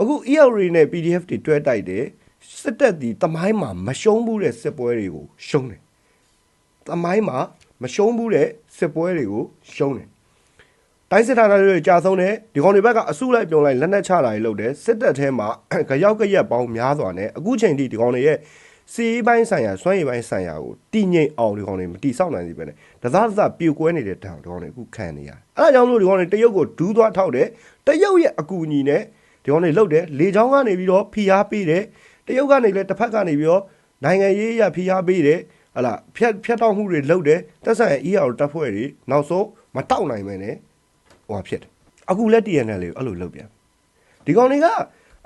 အခု ELR နဲ့ PDF တွေတွဲတိုက်တယ်စစ်တပ်ဒီတမိုင်းမှာမရှုံးဘူးတဲ့စစ်ပွဲတွေကိုရှုံးတယ်တမိုင်းမှာမရှုံးဘူးတဲ့စစ်ပွဲတွေကိုရှုံးတယ်တိုင်းစစ်ဌာနတွေကြာဆုံးတယ်ဒီကောင်တွေဘက်ကအစုလိုက်ပြုံလိုက်လက်နက်ချတာတွေလုပ်တယ်စစ်တပ်ထဲမှာကြောက်ကရက်ပေါင်းများစွာနဲ့အခုချိန်ထိဒီကောင်တွေရဲ့စီးပိုင်းဆိုင်ရာစွမ်းရည်ပိုင်းဆိုင်ရာကိုတည်ငြိမ်အောင်ဒီကောင်တွေမတိဆောက်နိုင်သေးပဲနဲ့တစားတစားပြိုကွဲနေတဲ့တံဒီကောင်တွေအခုခံနေရတယ်အဲဒါကြောင့်မလို့ဒီကောင်တွေတရုတ်ကိုဒူးသွားထောက်တယ်တရုတ်ရဲ့အကူအညီနဲ့ ဒီကောင်တွေလှုပ်တယ်လေချောင်းကနေပြီးတော့ဖိအားပေးတယ်တရုတ်ကနေလည်းတစ်ဖက်ကနေပြီးတော့နိုင်ငံရေးရဖိအားပေးတယ်ဟလာဖြတ်ဖြတ်တောက်မှုတွေလှုပ်တယ်တက်ဆိုင် ER တပ်ဖွဲ့တွေနောက်ဆုံးမတောက်နိုင်မဲနဲ့ဟိုဖြစ်တယ်အခုလက် TNL လေးကိုအဲ့လိုလှုပ်ပြန်ဒီကောင်တွေက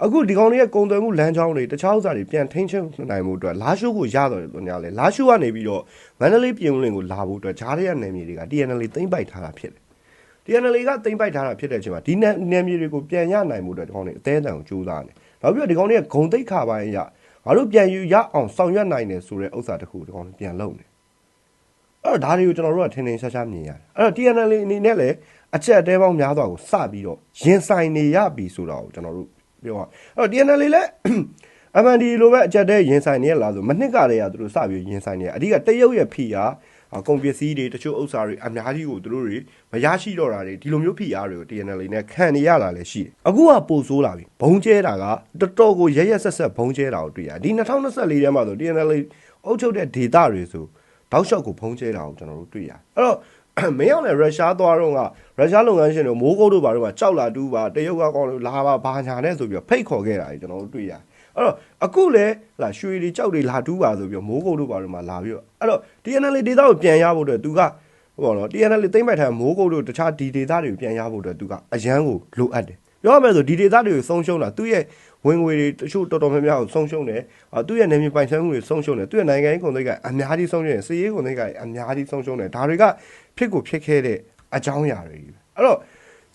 အခုဒီကောင်တွေရဲ့ကုံသွယ်မှုလမ်းကြောင်းတွေတခြားဥစ္စာတွေပြန်ထိန်းချုပ်နိုင်မှုအတွက်လာရှိုးကိုရတော့တယ်သူများလဲလာရှိုးကနေပြီးတော့မန္တလေးပြည်ဦးလင်ကိုလာဖို့အတွက်ဂျားရဲ့နယ်မြေတွေက TNL သိမ့်ပိုက်ထားတာဖြစ်တယ် TNL ကသိမ့်ပိုက်ထားတာဖြစ်တဲ့အချိန်မှာဒီနယ်နယ်မြေတွေကိုပြန်ရနိုင်မှုအတွက်ဒီကောင်တွေအသေးအတန်ကိုကြိုးစားတယ်နောက်ပြီးတော့ဒီကောင်တွေကဂုံတိတ်ခါပိုင်းရငါတို့ပြန်ယူရအောင်ဆောင်ရွက်နိုင်တယ်ဆိုတဲ့ဥစ္စာတစ်ခုဒီကောင်တွေပြန်လုပ်နေအဲ့တော့ဒါတွေကိုကျွန်တော်တို့ကထင်ထင်ရှားရှားမြင်ရတယ်အဲ့တော့ TNL အနေနဲ့လည်းအချက်အသေးပေါင်းများစွာကိုစပြီးတော့ရင်ဆိုင်နေရပြီဆိုတာကိုကျွန်တော်တို့ပြောရအဲ့တော့ TNL လည်း MND လိုပဲအချက်တည်းရင်ဆိုင်နေရလားဆိုမနှစ်ကတည်းကသူတို့စပြီးရင်ဆိုင်နေရအဓိကတရုတ်ရဲ့ဖိအားအ ကုန်ပစ္စည်းတွေတချို့ဥစ္စာတွေအများကြီးကိုသူတို့တွေမရရှိတော့တာတွေဒီလိုမျိုးဖိအားတွေကို TNL နဲ့ခံနေရတာလည်းရှိတယ်အခုကပိုဆိုးလာပြီဘုံကျဲတာကတော်တော်ကိုရရက်ဆက်ဆက်ဘုံကျဲတာကိုတွေ့ရဒီ2024ထဲမှာဆို TNL အုပ်ချုပ်တဲ့ဒေတာတွေဆိုတောက်လျှောက်ကိုဘုံကျဲတာကိုကျွန်တော်တို့တွေ့ရအဲ့တော့မင်းအောင်လည်းရုရှားသွားတော့ကရုရှားလုပ်ငန်းရှင်တို့မိုးကုတ်တို့ဘာတို့ကကြောက်လာတူးပါတရုတ်ကကောင်းလို့လာပါဘာညာနဲ့ဆိုပြီးတော့ဖိတ်ခေါ်ခဲ့တာကြီးကျွန်တော်တို့တွေ့ရတယ် အဲ့တော့အခုလဲဟလာရွှေတွေကြောက်တွေလာတူးပါဆိုပြီးတော့မိုးကုတ်တို့ဘာတို့မှလာပြီးတော့အဲ့တော့ TNL ဒေတာကိုပြန်ရဖို့အတွက်သူကဟောနော် TNL သိမ့်ပိုက်ထားမိုးကုတ်တို့တခြားဒီဒေတာတွေကိုပြန်ရဖို့အတွက်သူကအရန်ကိုလိုအပ်တယ်ပြောရမယ်ဆိုဒီဒေတာတွေကိုဆုံးရှုံးတာသူ့ရဲ့ဝင်ငွေတွေတချို့တော်တော်များများကိုဆုံးရှုံးတယ်အာသူ့ရဲ့နေမြေပိုင်ဆိုင်မှုတွေဆုံးရှုံးတယ်သူ့ရဲ့နိုင်ငံရေးကုန်သိက္ခာအများကြီးဆုံးရှုံးတယ်စီးရေးကုန်သိက္ခာအများကြီးဆုံးရှုံးတယ်ဒါတွေကဖြစ်ကိုဖြစ်ခဲ့တဲ့အကြောင်းအရာတွေကြီးပဲအဲ့တော့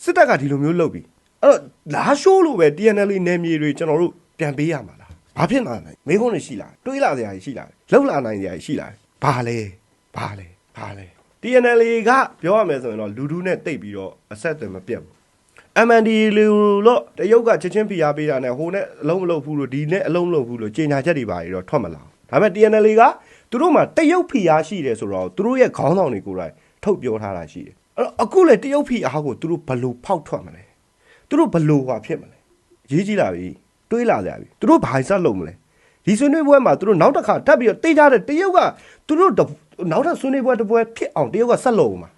စစ်တပ်ကဒီလိုမျိုးလုပ်ပြီးအဲ့တော့လာရှိုးလို့ပဲ TNL နယ်မြေတွေကျွန်တော်တို့ ပြန်ပေးရမှာလားဘာဖြစ်လာလဲမေးခွန်းတွေရှိလာတွေးလာစရာရှိလာလှုပ်လာနိုင်စရာရှိလာဘာလဲဘာလဲဘာလဲ TNL ကပြောရမယ်ဆိုရင်တော့လူဒူးနဲ့တိတ်ပြီးတော့အဆက်အသွယ်မပြတ်ဘူး MND လူလို့တရုတ်ကချက်ချင်းဖိအားပေးတာနဲ့ဟိုနဲ့အလုံးမလုံးဘူးလို့ဒီနဲ့အလုံးမလုံးဘူးလို့ကြေညာချက်တွေပါပြီးတော့ထွက်မလာဘူးဒါပေမဲ့ TNL ကသူတို့မှာတရုတ်ဖိအားရှိတယ်ဆိုတော့သူတို့ရဲ့ခေါင်းဆောင်တွေကိုယ်တိုင်ထုတ်ပြောထားတာရှိတယ်အဲ့တော့အခုလေတရုတ်ဖိအားကိုသူတို့ဘယ်လို့ဖောက်ထွက်မလဲသူတို့ဘယ်လို့ဟာဖြစ်မလဲရေးကြည့်လာပြီ တွေးလာကြပြီသူတို့ဘာဆက်လုပ်မလဲဒီဆွေးနွေးပွဲမှာသူတို့နောက်တစ်ခါတက်ပြီးတော့တိတ်ကြတဲ့တရုတ်ကသူတို့နောက်ထပ်ဆွေးနွေးပွဲတစ်ပွဲဖြစ်အောင်တရုတ်ကဆက်လုပ်အောင်မှာ